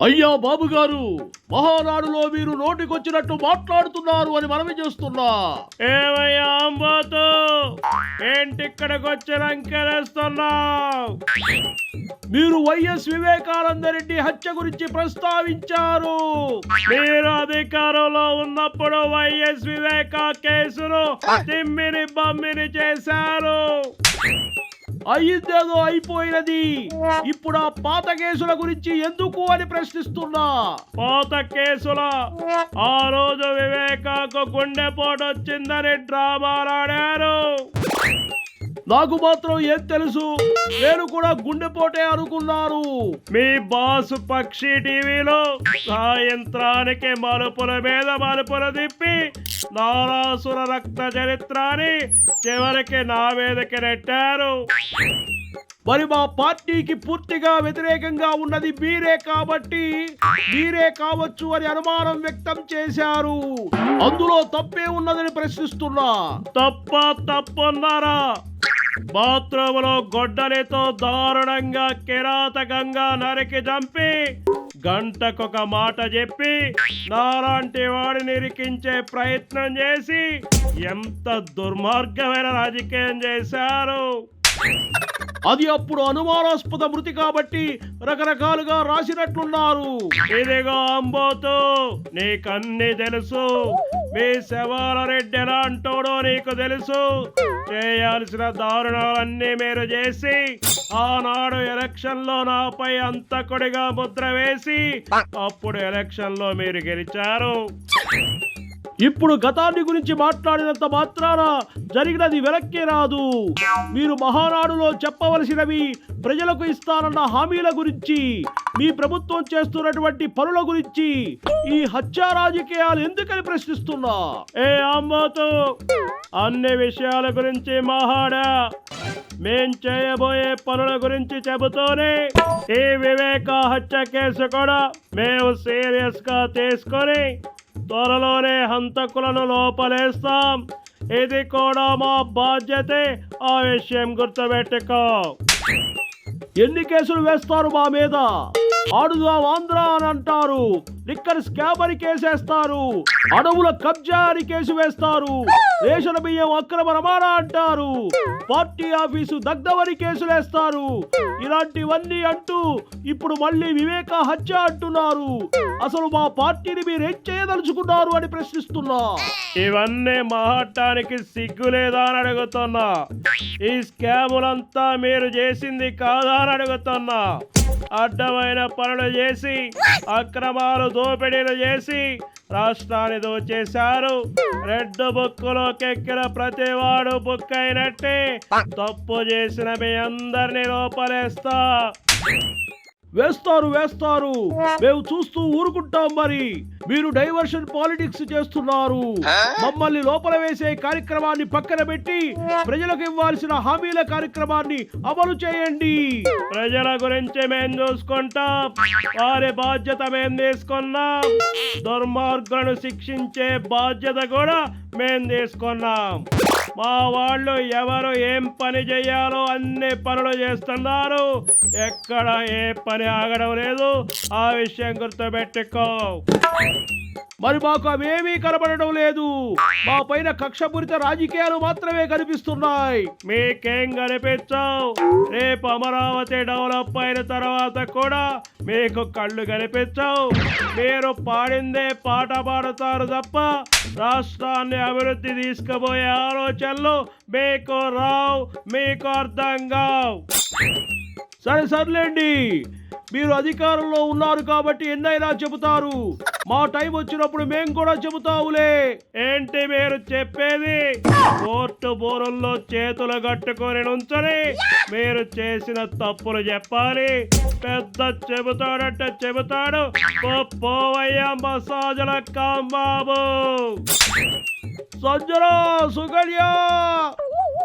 అయ్యా బాబు గారు మహానాడులో మీరు నోటికొచ్చినట్టు మాట్లాడుతున్నారు అని మనవి చేస్తున్నా. ఏమయ్యా అంబోతు? ఏంటి ఇక్కడికి వచ్చి రంకెలేస్తున్నావు మీరు వైఎస్ వివేకానంద రెడ్డి హత్య గురించి ప్రస్తావించారు. మీరు అధికారంలో ఉన్నప్పుడు వైఎస్ వివేక కేసును తిమ్మిని బమ్మిని చేశారు. అయ్యిందేదో అయిపోయినది. ఇప్పుడు ఆ పాత కేసుల గురించి ఎందుకు అని ప్రశ్నిస్తున్నా? పాత కేసుల? ఆ రోజు వివేకాకు గుండెపోటు వచ్చిందని డ్రామాలాడారు నాకు మాత్రం ఏం తెలుసు? నేను కూడా గుండెపోటే అనుకున్నాను మీ బాసు పక్షి టీవీలో సాయంత్రానికి మలుపుల మీద మలుపులు తిప్పి నారాసుర రక్త చరిత్రాన్ని చివరికి నా మీదకి నెట్టారు. మరి మా పార్టీకి పూర్తిగా వ్యతిరేకంగా ఉన్నది మీరే కాబట్టి మీరే కావచ్చు అని అనుమానం వ్యక్తం చేశారు. అందులో తప్పే ఉన్నదని ప్రశ్నిస్తున్నా. తప్ప తప్పన్నారా? బాత్రూములో గొడ్డలితో దారుణంగా కిరాతకంగా నరికి చంపి గంటకొక మాట చెప్పి నాలాంటి వాడిని ఇరికించే ప్రయత్నం చేసి ఎంత దుర్మార్గమైన రాజకీయం చేశారు. అది అప్పుడు అనుమానాస్పద మృతి కాబట్టి రకరకాలుగా రాసినట్లున్నారు. ఇదిగో అంబోతో? నీకన్నీ తెలుసు. మీ శవాల రెడ్డి ఎలా అంటాడో నీకు తెలుసు. చేయాల్సిన దారుణాలన్నీ మీరు చేసి ఆనాడు ఎలక్షన్లో నాపై అంతకుడిగా ముద్ర వేసి అప్పుడు ఎలక్షన్లో మీరు గెలిచారు. ఇప్పుడు గతాన్ని గురించి మాట్లాడినంత మాత్రాన జరిగినది వెనక్కి రాదు. మీరు మహానాడులో చెప్పవలసినవి ప్రజలకు ఇస్తారన్న హామీల గురించి మీ ప్రభుత్వం చేస్తున్నటువంటి పనుల గురించి ఈ హత్యా రాజకీయాలు ఎందుకని ప్రశ్నిస్తున్నా? ఏ అమ్మతో అన్ని విషయాల గురించి మహాడా మేం చేయబోయే పనుల గురించి చెబుతూనే ఈ వివేక హత్య కేసు కూడా మేము సీరియస్గా తీసుకొని త్వరలోనే హంతకులను లోపలేస్తాం. ఇది కూడా మా బాధ్యతే. ఆ విషయం గుర్తుపెట్టుకో. ఎన్ని కేసులు వేస్తారు మా మీద? ఆడుదాం ఆంధ్ర అని అంటారు. లిక్కర్ స్కామ్ అరికేసేస్తారు అడవుల కబ్జా అని కేసు వేస్తారు. రేషన్ బియ్యం అక్రమ రవాణా అంటారు. పార్టీ ఆఫీసు దగ్ధమని కేసులేస్తారు. ఇలాంటివన్నీ అంటూ ఇప్పుడు మళ్ళీ వివేక హత్య అంటున్నారు. అసలు మా పార్టీని మీరు చేయదలుచుకున్నారు అని ప్రశ్నిస్తున్నా. ఇవన్నీ మాట్లాడటానికి సిగ్గు లేదా అని అడుగుతున్నా. ఈ స్కాములంతా మీరు చేసింది కాదా అని అడుగుతున్నా. అడ్డమైన పనులు చేసి అక్రమాలు దోపిడీలు చేసి రాష్ట్రాన్ని దోచేశారు. రెడ్ బుక్కులోకి ఎక్కిన ప్రతివాడు బుక్ అయినట్టే తప్పు చేసిన మీ అందరినీ లోపలేస్తా. వేస్తారు వేస్తారు. మేము చూస్తూ ఊరుకుంటాం మరి. మీరు డైవర్షన్ పాలిటిక్స్ చేస్తున్నారు. మమ్మల్ని లోపల వేసే కార్యక్రమాన్ని పక్కన పెట్టి ప్రజలకు ఇవ్వాల్సిన హామీల కార్యక్రమాన్ని అమలు చేయండి. ప్రజల గురించి మేం చూసుకుంటాం. వారి బాధ్యత మేం తీసుకున్నాం. దుర్మార్గులను శిక్షించే బాధ్యత కూడా మేం తీసుకున్నాం. మా వాళ్ళు ఎవరు ఏం పని చేయాలో అన్ని పనులు చేస్తున్నారు. ఎక్కడ ఏ పని ఆగడం లేదు. ఆ విషయం గుర్తుపెట్టుకో. మరి మాకు అవేమీ కనబడడం లేదు. మా పైన కక్షపూరిత రాజకీయాలు మాత్రమే కనిపిస్తున్నాయి. మీకేం కనిపించవు. రేపు అమరావతి డెవలప్ అయిన తర్వాత కూడా మీకు కళ్ళు కనిపించవు. మీరు పాడిందే పాట పాడతారు తప్ప రాష్ట్రాన్ని అభివృద్ధి తీసుకుపోయే ఆలోచనలు మీకు రావు మీకు అర్థం కావు. సరే సర్లేండి. మీరు అధికారంలో ఉన్నారు కాబట్టి ఎన్నైనా చెబుతారు. మా టైం వచ్చినప్పుడు మేం కూడా చెబుతావులే. ఏంటి మీరు చెప్పేది? కోర్టు బోరుల్లో చేతులు కట్టుకొని నుంచని మీరు చేసిన తప్పులు చెప్పాలి. పెద్ద చెబుతాడంటే చెబుతాడు. పో పోవయ్యా మసాజుల కాంబాబు. సంజన సుకన్య